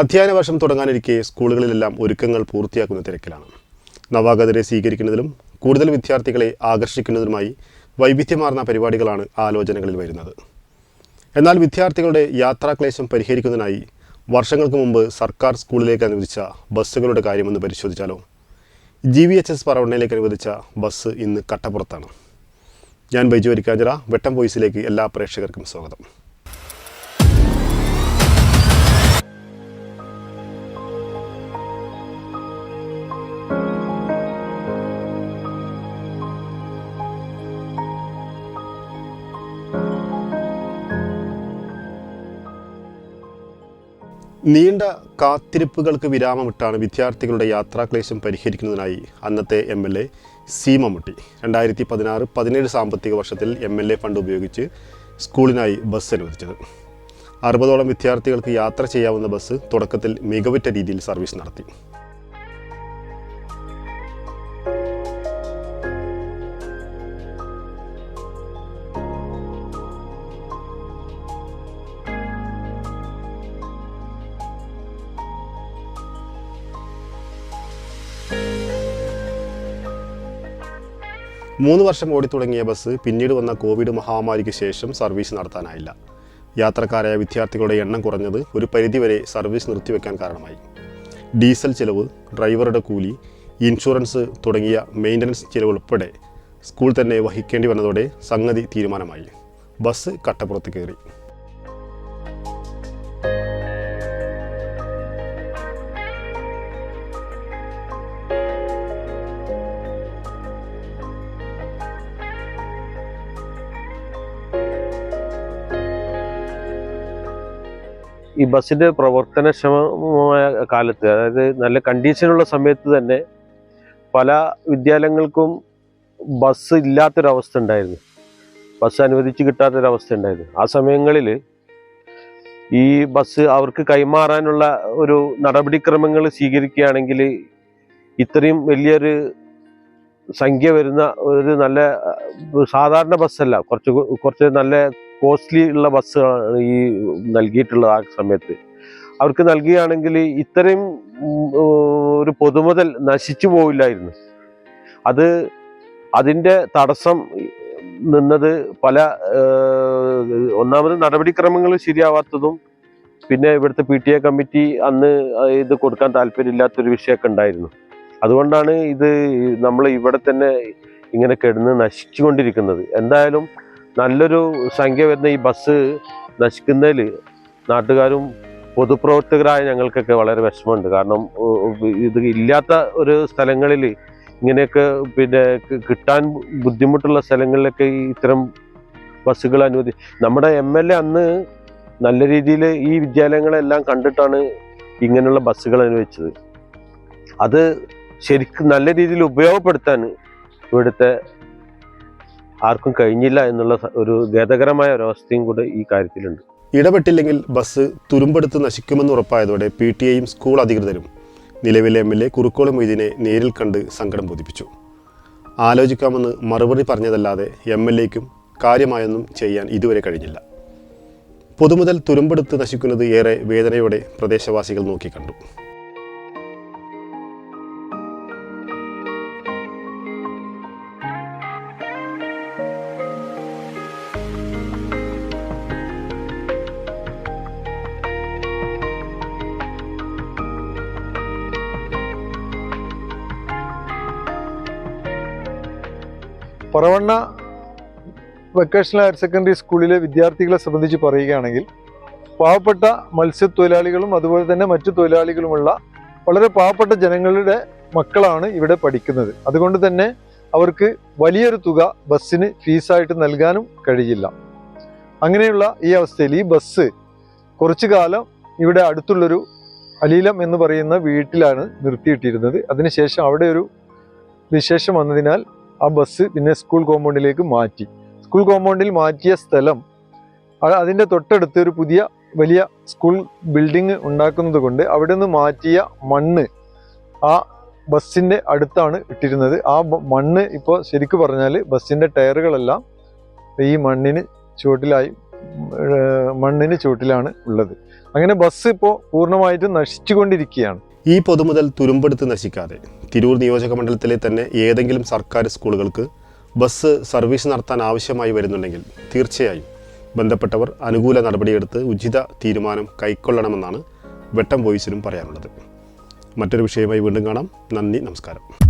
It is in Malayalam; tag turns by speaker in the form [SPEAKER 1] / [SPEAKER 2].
[SPEAKER 1] അധ്യയന വർഷം തുടങ്ങാനിരിക്കെ സ്കൂളുകളിലെല്ലാം ഒരുക്കങ്ങൾ പൂർത്തിയാക്കുന്ന തിരക്കിലാണ്. നവാഗതരെ സ്വീകരിക്കുന്നതിലും കൂടുതൽ വിദ്യാർത്ഥികളെ ആകർഷിക്കുന്നതിനുമായി വൈവിധ്യമാർന്ന പരിപാടികളാണ് ആലോചനകളിൽ വരുന്നത്. എന്നാൽ വിദ്യാർത്ഥികളുടെ യാത്രാക്ലേശം പരിഹരിക്കുന്നതിനായി വർഷങ്ങൾക്ക് മുമ്പ് സർക്കാർ സ്കൂളിലേക്ക് അനുവദിച്ച ബസ്സുകളുടെ കാര്യമൊന്ന് പരിശോധിച്ചാലോ? ജി വി എച്ച് എസ് പറവണ്ണയിലേക്ക് അനുവദിച്ച ബസ് ഇന്ന് കട്ടപ്പുറത്താണ്. ഞാൻ ബൈജു അരിക്കാഞ്ചിറ വെട്ടം വോയിസിലേക്ക് എല്ലാ പ്രേക്ഷകർക്കും സ്വാഗതം. നീണ്ട കാത്തിരിപ്പുകൾക്ക് വിരാമമിട്ടാണ് വിദ്യാർത്ഥികളുടെ യാത്രാക്ലേശം പരിഹരിക്കുന്നതിനായി അന്നത്തെ M L A C Mammootty രണ്ടായിരത്തി പതിനാറ് പതിനേഴ് സാമ്പത്തിക വർഷത്തിൽ എം എൽ എ ഫണ്ട് ഉപയോഗിച്ച് സ്കൂളിനായി ബസ് അനുവദിച്ചത്. അറുപതോളം വിദ്യാർത്ഥികൾക്ക് യാത്ര ചെയ്യാവുന്ന ബസ് തുടക്കത്തിൽ മികവുറ്റ രീതിയിൽ സർവീസ് നടത്തി. മൂന്ന് വർഷം ഓടിത്തുടങ്ങിയ ബസ് പിന്നീട് വന്ന കോവിഡ് മഹാമാരിക്ക് ശേഷം സർവീസ് നടത്താനായില്ല. യാത്രക്കാരായ വിദ്യാർത്ഥികളുടെ എണ്ണം കുറഞ്ഞത് ഒരു പരിധിവരെ സർവീസ് നിർത്തിവെക്കാൻ കാരണമായി. ഡീസൽ ചിലവ് ഡ്രൈവറുടെ കൂലി ഇൻഷുറൻസ് തുടങ്ങിയ മെയിന്റനൻസ് ചിലവ് ഉൾപ്പെടെ സ്കൂൾ തന്നെ വഹിക്കേണ്ടി വന്നതോടെ സംഗതി തീരുമാനമായി. ബസ് കട്ടപ്പുറത്ത് കയറി.
[SPEAKER 2] ഈ ബസ്സിന്റെ പ്രവർത്തനക്ഷമമായ കാലത്ത് അതായത് നല്ല കണ്ടീഷനുള്ള സമയത്ത് തന്നെ പല വിദ്യാലയങ്ങൾക്കും ബസ് ഇല്ലാത്തൊരവസ്ഥ ഉണ്ടായിരുന്നു. ബസ് അനുവദിച്ച് കിട്ടാത്തൊരവസ്ഥ ഉണ്ടായിരുന്നു ആ സമയങ്ങളിൽ ഈ ബസ് അവർക്ക് കൈമാറാനുള്ള ഒരു നടപടിക്രമങ്ങൾ സ്വീകരിക്കുകയാണെങ്കിൽ ഇത്രയും വലിയൊരു സംഖ്യ വരുന്ന ഒരു നല്ല സാധാരണ ബസ്സല്ല കുറച്ച് കുറച്ച് നല്ല കോസ്റ്റ്ലി ഉള്ള ബസ് ഈ നൽകിയിട്ടുള്ളത് ആ സമയത്ത്. അവർക്ക് നൽകുകയാണെങ്കിൽ ഇത്രയും ഒരു പൊതുമുതൽ നശിച്ചു പോവില്ലായിരുന്നു. അത് അതിന്റെ തടസ്സം നിന്നത് പല ഒന്നാമത് നടപടിക്രമങ്ങൾ ശരിയാവാത്തതും പിന്നെ ഇവിടുത്തെ പി ടി എ കമ്മിറ്റി അന്ന് ഇത് കൊടുക്കാൻ താല്പര്യമില്ലാത്തൊരു വിഷയമൊക്കെ ഉണ്ടായിരുന്നു. അതുകൊണ്ടാണ് ഇത് നമ്മൾ ഇവിടെ തന്നെ ഇങ്ങനെ കിടന്ന് നശിച്ചുകൊണ്ടിരിക്കുന്നത് എന്തായാലും നല്ലൊരു സംഖ്യ വരുന്ന ഈ ബസ് നശിക്കുന്നതിൽ നാട്ടുകാരും പൊതുപ്രവർത്തകരായ ഞങ്ങൾക്കൊക്കെ വളരെ വിഷമമുണ്ട്. കാരണം ഇത് ഇല്ലാത്ത ഒരു സ്ഥലങ്ങളിൽ ഇങ്ങനെയൊക്കെ പിന്നെ കിട്ടാൻ ബുദ്ധിമുട്ടുള്ള സ്ഥലങ്ങളിലൊക്കെ ഇത്തരം ബസ്സുകൾ അനുവദി നമ്മുടെ എം എൽ എ അന്ന് നല്ല രീതിയിൽ ഈ വിദ്യാലയങ്ങളെല്ലാം കണ്ടിട്ടാണ് ഇങ്ങനെയുള്ള ബസ്സുകൾ അനുവദിച്ചത്. അത് ശരിക്കും നല്ല രീതിയിൽ ഉപയോഗപ്പെടുത്താൻ ഇവിടുത്തെ ആർക്കും കഴിഞ്ഞില്ല എന്നുള്ള ഒരു ഖേദകരമായ ഒരവസ്ഥയും കൂടെ ഈ കാര്യത്തിലുണ്ട്.
[SPEAKER 1] ഇടപെട്ടില്ലെങ്കിൽ ബസ് തുരുമ്പെടുത്ത് നശിക്കുമെന്ന് ഉറപ്പായതോടെ പി ടി എയും സ്കൂൾ അധികൃതരും നിലവിലെ എം എൽ എ കുറുക്കോളം മൊയ്തീനെ നേരിൽ കണ്ട് സങ്കടം ബോധിപ്പിച്ചു. ആലോചിക്കാമെന്ന് മറുപടി പറഞ്ഞതല്ലാതെ എം എൽ എക്കും കാര്യമായൊന്നും ചെയ്യാൻ ഇതുവരെ കഴിഞ്ഞില്ല. പൊതുമുതൽ തുരുമ്പെടുത്ത് നശിക്കുന്നത് ഏറെ വേദനയോടെ പ്രദേശവാസികൾ നോക്കിക്കണ്ടു.
[SPEAKER 3] പറവണ്ണ വെക്കേഷണൽ ഹയർ സെക്കൻഡറി സ്കൂളിലെ വിദ്യാർത്ഥികളെ സംബന്ധിച്ച് പറയുകയാണെങ്കിൽ പാവപ്പെട്ട മത്സ്യത്തൊഴിലാളികളും അതുപോലെ തന്നെ മറ്റു തൊഴിലാളികളുമുള്ള വളരെ പാവപ്പെട്ട ജനങ്ങളുടെ മക്കളാണ് ഇവിടെ പഠിക്കുന്നത്. അതുകൊണ്ട് തന്നെ അവർക്ക് വലിയൊരു തുക ബസ്സിന് ഫീസായിട്ട് നൽകാനും കഴിയില്ല. അങ്ങനെയുള്ള ഈ അവസ്ഥയിൽ ഈ ബസ് കുറച്ചു കാലം ഇവിടെ അടുത്തുള്ളൊരു അലീലം എന്ന് പറയുന്ന വീട്ടിലാണ് നിർത്തിയിട്ടിരുന്നത്. അതിനുശേഷം അവിടെ ഒരു വിശേഷം വന്നതിനാൽ ആ ബസ് പിന്നെ സ്കൂൾ കോമ്പൗണ്ടിലേക്ക് മാറ്റി. സ്കൂൾ കോമ്പൗണ്ടിൽ മാറ്റിയ സ്ഥലം അതിന്റെ തൊട്ടടുത്ത് ഒരു പുതിയ വലിയ സ്കൂൾ ബിൽഡിംഗ് ഉണ്ടാക്കുന്നത് കൊണ്ട് അവിടെ നിന്ന് മാറ്റിയ മണ്ണ് ആ ബസ്സിന്റെ അടുത്താണ് ഇട്ടിരുന്നത്. ആ മണ്ണ് ഇപ്പോൾ ശരിക്കു പറഞ്ഞാൽ ബസ്സിന്റെ ടയറുകളെല്ലാം ഈ മണ്ണിന് ചുവട്ടിലായി മണ്ണിന് ചുവട്ടിലാണ് ഉള്ളത്. അങ്ങനെ ബസ് ഇപ്പോൾ പൂർണമായിട്ടും നശിച്ചുകൊണ്ടിരിക്കുകയാണ്
[SPEAKER 1] ഈ പൊതുമുതൽ തുരുമ്പെടുത്ത് നശിക്കാതെ തിരൂർ നിയോജക മണ്ഡലത്തിലെ തന്നെ ഏതെങ്കിലും സർക്കാർ സ്കൂളുകൾക്ക് ബസ് സർവീസ് നടത്താൻ ആവശ്യമായി വരുന്നുണ്ടെങ്കിൽ തീർച്ചയായും ബന്ധപ്പെട്ടവർ അനുകൂല നടപടിയെടുത്ത് ഉചിത തീരുമാനം കൈക്കൊള്ളണമെന്നാണ് വെട്ടം വോയിസിനും പറയാനുള്ളത്. മറ്റൊരു വിഷയമായി വീണ്ടും കാണാം. നന്ദി നമസ്കാരം.